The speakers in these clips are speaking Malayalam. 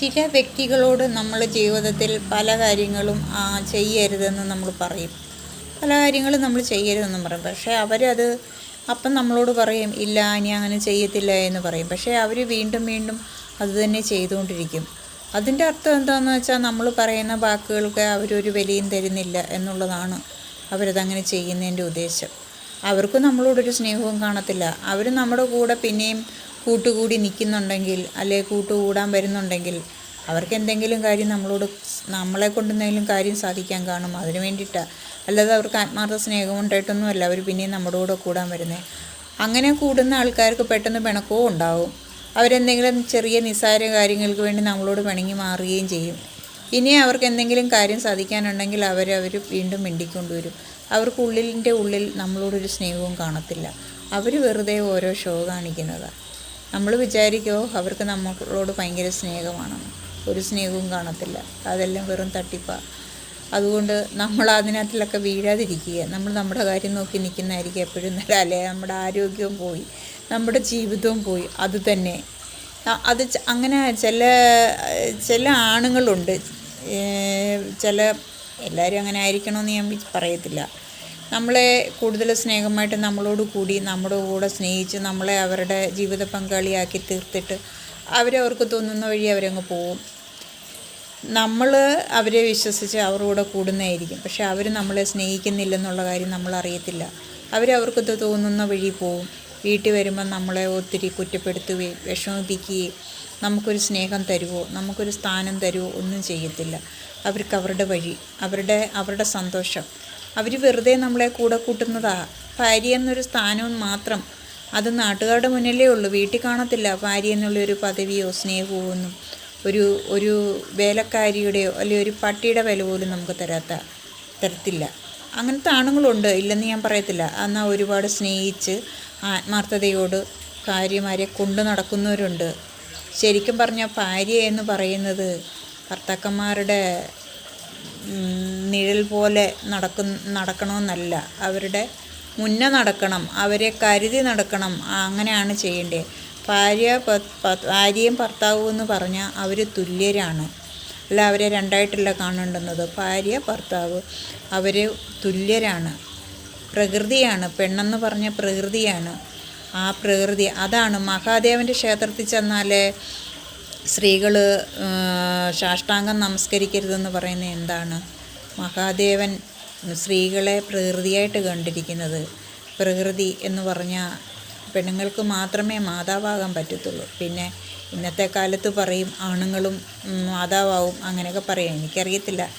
ചില വ്യക്തികളോട് നമ്മൾ ജീവിതത്തിൽ പല കാര്യങ്ങളും ചെയ്യരുതെന്ന് നമ്മൾ പറയും. പല കാര്യങ്ങളും നമ്മൾ ചെയ്യരുതെന്നും പറയും. പക്ഷേ അവരത് അപ്പം നമ്മളോട് പറയും ഇല്ല ഇനി അങ്ങനെ ചെയ്യത്തില്ല എന്ന് പറയും. പക്ഷേ അവർ വീണ്ടും വീണ്ടും അതുതന്നെ ചെയ്തുകൊണ്ടിരിക്കും. അതിന്റെ അർത്ഥം എന്താണെന്ന് വെച്ചാൽ നമ്മൾ പറയുന്ന വാക്കുകൾക്ക് അവരൊരു വിലയും തരുന്നില്ല എന്നുള്ളതാണ് അവരതങ്ങനെ ചെയ്യുന്നതിന്റെ ഉദ്ദേശം. അവർക്ക് നമ്മളോടൊരു സ്നേഹവും കാണത്തില്ല. അവർ നമ്മുടെ കൂടെ പിന്നെയും കൂട്ടുകൂടി നിൽക്കുന്നുണ്ടെങ്കിൽ അല്ലെ കൂട്ടുകൂടാൻ വരുന്നുണ്ടെങ്കിൽ അവർക്ക് എന്തെങ്കിലും കാര്യം നമ്മളോട് നമ്മളെ കൊണ്ടെന്തെങ്കിലും കാര്യം സാധിക്കാൻ കാണും. അതിന് വേണ്ടിയിട്ടാണ് അല്ലാതെ അവർക്ക് ആത്മാർത്ഥ സ്നേഹം ഉണ്ടായിട്ടൊന്നുമല്ല. അവർ പിന്നെയും നമ്മുടെ കൂടെ കൂടാൻ വരുന്നത് അങ്ങനെ കൂടുന്ന ആൾക്കാർക്ക് പെട്ടെന്ന് പിണക്കവും ഉണ്ടാവും. അവരെന്തെങ്കിലും ചെറിയ നിസ്സാര കാര്യങ്ങൾക്ക് വേണ്ടി നമ്മളോട് പിണങ്ങി മാറുകയും ചെയ്യും. ഇനി അവർക്ക് എന്തെങ്കിലും കാര്യം സാധിക്കാനുണ്ടെങ്കിൽ അവർ അവർ വീണ്ടും മിണ്ടിക്കൊണ്ടുവരും. അവർക്ക് ഉള്ളിന്റെ ഉള്ളിൽ നമ്മളോടൊരു സ്നേഹവും കാണത്തില്ല. അവർ വെറുതെ ഓരോ ഷോ കാണിക്കുന്നതാണ് നമ്മൾ വിചാരിക്കുമോ അവർക്ക് നമ്മളോട് ഭയങ്കര സ്നേഹമാണെന്ന് ഒരു സ്നേഹവും കാണത്തില്ല. അതെല്ലാം വെറും തട്ടിപ്പാണ് അതുകൊണ്ട് നമ്മൾ അതിനകത്തിലൊക്കെ വീഴാതിരിക്കുക. നമ്മൾ നമ്മുടെ കാര്യം നോക്കി നിൽക്കുന്നതായിരിക്കും എപ്പോഴും നല്ല അല്ലേ? നമ്മുടെ ആരോഗ്യവും പോയി. നമ്മുടെ ജീവിതവും പോയി. അതുതന്നെ അത് അങ്ങനെ ചില ചില ആണുങ്ങളുണ്ട്. ചില എല്ലാവരും അങ്ങനെ ആയിരിക്കണമെന്ന് ഞാൻ പറയത്തില്ല. നമ്മളെ കൂടുതൽ സ്നേഹമായിട്ട് നമ്മളോട് കൂടി നമ്മുടെ കൂടെ സ്നേഹിച്ച് നമ്മളെ അവരുടെ ജീവിത പങ്കാളിയാക്കി തീർത്തിട്ട് അവരവർക്ക് തോന്നുന്ന വഴി അവരങ്ങ് പോവും. നമ്മൾ അവരെ വിശ്വസിച്ച് അവരുടെ കൂടെ കൂടുന്നതായിരിക്കും. പക്ഷെ അവർ നമ്മളെ സ്നേഹിക്കുന്നില്ലെന്നുള്ള കാര്യം നമ്മൾ അറിയത്തില്ല. അവരവർക്ക് തോന്നുന്ന വഴി പോവും. വീട്ടിൽ വരുമ്പോൾ നമ്മളെ ഒത്തിരി കുറ്റപ്പെടുത്തുകയും വിഷമിപ്പിക്കുകയും നമുക്കൊരു സ്നേഹം തരുമോ നമുക്കൊരു സ്ഥാനം തരുമോ ഒന്നും ചെയ്യത്തില്ല. അവർക്ക് അവരുടെ വഴി അവരുടെ അവരുടെ സന്തോഷം അവർ വെറുതെ നമ്മളെ കൂടെ കൂട്ടുന്നതാ. ഭാര്യ എന്നൊരു സ്ഥാനവും മാത്രം അത് നാട്ടുകാരുടെ മുന്നിലേ ഉള്ളൂ. വീട്ടിൽ കാണത്തില്ല ഭാര്യ എന്നുള്ളൊരു പദവിയോ സ്നേഹമോ ഒന്നും ഒരു ഒരു വേലക്കാരിയുടെയോ അല്ലെങ്കിൽ ഒരു പട്ടിയുടെ വില പോലും നമുക്ക് തരാത്ത തരത്തില്ല. അങ്ങനത്തെ ആണുങ്ങളുണ്ട്. ഇല്ലെന്ന് ഞാൻ പറയത്തില്ല. എന്നാൽ ഒരുപാട് സ്നേഹിച്ച് ആത്മാർത്ഥതയോട് ഭാര്യമാരെ കൊണ്ടു നടക്കുന്നവരുണ്ട്. ശരിക്കും പറഞ്ഞാൽ ഭാര്യ എന്ന് പറയുന്നത് ഭർത്താക്കന്മാരുടെ നിഴൽ പോലെ നടക്കു നടക്കണമെന്നല്ല. അവരുടെ മുന്നേ നടക്കണം അവരെ കരുതി നടക്കണം അങ്ങനെയാണ് ചെയ്യേണ്ടത് ഭാര്യ ഭാര്യയും ഭർത്താവും എന്ന് പറഞ്ഞാൽ അവർ തുല്യരാണ്. അല്ല അവരെ രണ്ടായിട്ടല്ല കാണേണ്ടുന്നത്. ഭാര്യ ഭർത്താവ് അവർ തുല്യരാണ്. പ്രകൃതിയാണ്. പെണ്ണെന്ന് പറഞ്ഞ പ്രകൃതിയാണ് ആ പ്രകൃതി. അതാണ് മഹാദേവന്റെ ക്ഷേത്രത്തിൽ ചെന്നാൽ സ്ത്രീകൾ സാഷ്ടാംഗം നമസ്കരിക്കരുതെന്ന് പറയുന്നത് എന്താണ്? മഹാദേവൻ സ്ത്രീകളെ പ്രകൃതിയായിട്ട് കണ്ടിരിക്കുന്നത്. പ്രകൃതി എന്ന് പറഞ്ഞാൽ പെണ്ണുങ്ങൾക്ക് മാത്രമേ മാതാവാകാൻ പറ്റത്തുള്ളൂ. പിന്നെ ഇന്നത്തെ കാലത്ത് പറയും ആണുങ്ങളും മാതാവാവും അങ്ങനെയൊക്കെ പറയും. എനിക്കറിയത്തില്ല.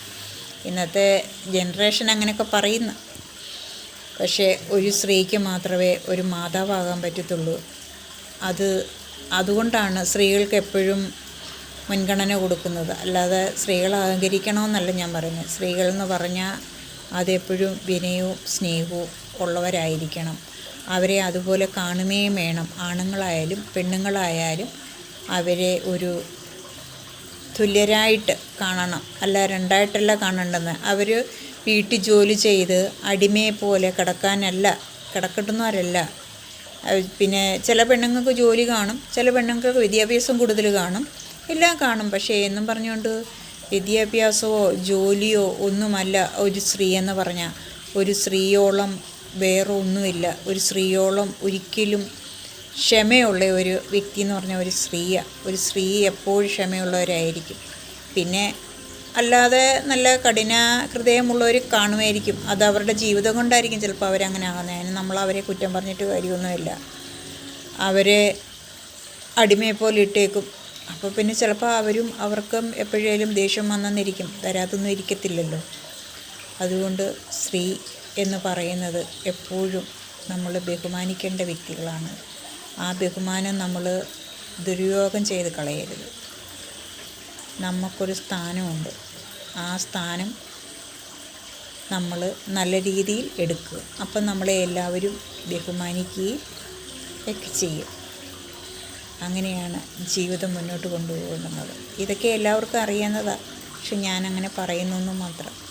ഇന്നത്തെ ജനറേഷൻ അങ്ങനെയൊക്കെ പറയുന്നു. പക്ഷേ ഒരു സ്ത്രീക്ക് മാത്രമേ ഒരു മാതാവാകാൻ പറ്റത്തുള്ളൂ. അത് അതുകൊണ്ടാണ് സ്ത്രീകൾക്ക് എപ്പോഴും മുൻഗണന കൊടുക്കുന്നത്. അല്ലാതെ സ്ത്രീകളെ അഹങ്കരിക്കണമെന്നല്ല ഞാൻ പറയുന്നത്. സ്ത്രീകൾ എന്ന് പറഞ്ഞാൽ അതെപ്പോഴും വിനയവും സ്നേഹവും ഉള്ളവരായിരിക്കണം. അവരെ അതുപോലെ കാണുകയും വേണം. ആണുങ്ങളായാലും പെണ്ണുങ്ങളായാലും അവരെ ഒരു തുല്യരായിട്ട് കാണണം. അല്ല രണ്ടായിട്ടല്ല കാണേണ്ടത്. അവർ വീട്ടിൽ ജോലി ചെയ്ത് അടിമയെ പോലെ കിടക്കാനല്ല കിടക്കട്ടുന്നവരല്ല പിന്നെ ചില പെണ്ണുങ്ങൾക്ക് ജോലി കാണും ചില പെണ്ണുങ്ങൾക്ക് വിദ്യാഭ്യാസം കൂടുതൽ കാണും. എല്ലാം കാണും. പക്ഷേ എന്നും പറഞ്ഞുകൊണ്ട് വിദ്യാഭ്യാസമോ ജോലിയോ ഒന്നുമല്ല ഒരു സ്ത്രീ എന്ന് പറഞ്ഞാൽ. ഒരു സ്ത്രീയോളം വേറെ ഒന്നുമില്ല ഒരു സ്ത്രീയോളം ഒരിക്കലും ക്ഷമയുള്ള ഒരു വ്യക്തി എന്ന് പറഞ്ഞാൽ ഒരു സ്ത്രീയാണ്. ഒരു സ്ത്രീ എപ്പോഴും ക്ഷമയുള്ളവരായിരിക്കും. പിന്നെ അല്ലാതെ നല്ല കഠിന ഹൃദയമുള്ളവർ കാണുമായിരിക്കും. അത് അവരുടെ ജീവിതം കൊണ്ടായിരിക്കും ചിലപ്പോൾ അവരങ്ങനെ ആകുന്നത് അതിന് നമ്മൾ അവരെ കുറ്റം പറഞ്ഞിട്ട് കാര്യമൊന്നുമില്ല. അവരെ അടിമയെ പോലെ ഇട്ടേക്കും. അപ്പോൾ പിന്നെ ചിലപ്പോൾ അവരും അവർക്കും എപ്പോഴേലും ദേഷ്യം വന്നെന്നിരിക്കും. തരാത്തൊന്നും ഇരിക്കത്തില്ലല്ലോ. അതുകൊണ്ട് സ്ത്രീ എന്ന് പറയുന്നത് എപ്പോഴും നമ്മൾ ബഹുമാനിക്കേണ്ട വ്യക്തികളാണ്. ആ ബഹുമാനം നമ്മൾ ദുരുപയോഗം ചെയ്ത് കളയരുത്. നമുക്കൊരു സ്ഥാനമുണ്ട്. ആ സ്ഥാനം നമ്മൾ നല്ല രീതിയിൽ എടുക്കുക. അപ്പം നമ്മളെ എല്ലാവരും ബഹുമാനിക്കുകയും ഒക്കെ ചെയ്യും. അങ്ങനെയാണ് ജീവിതം മുന്നോട്ട് കൊണ്ടുപോകുന്നത്. ഇതൊക്കെ എല്ലാവർക്കും അറിയുന്നതാണ് പക്ഷെ ഞാനങ്ങനെ പറയുന്നു മാത്രം.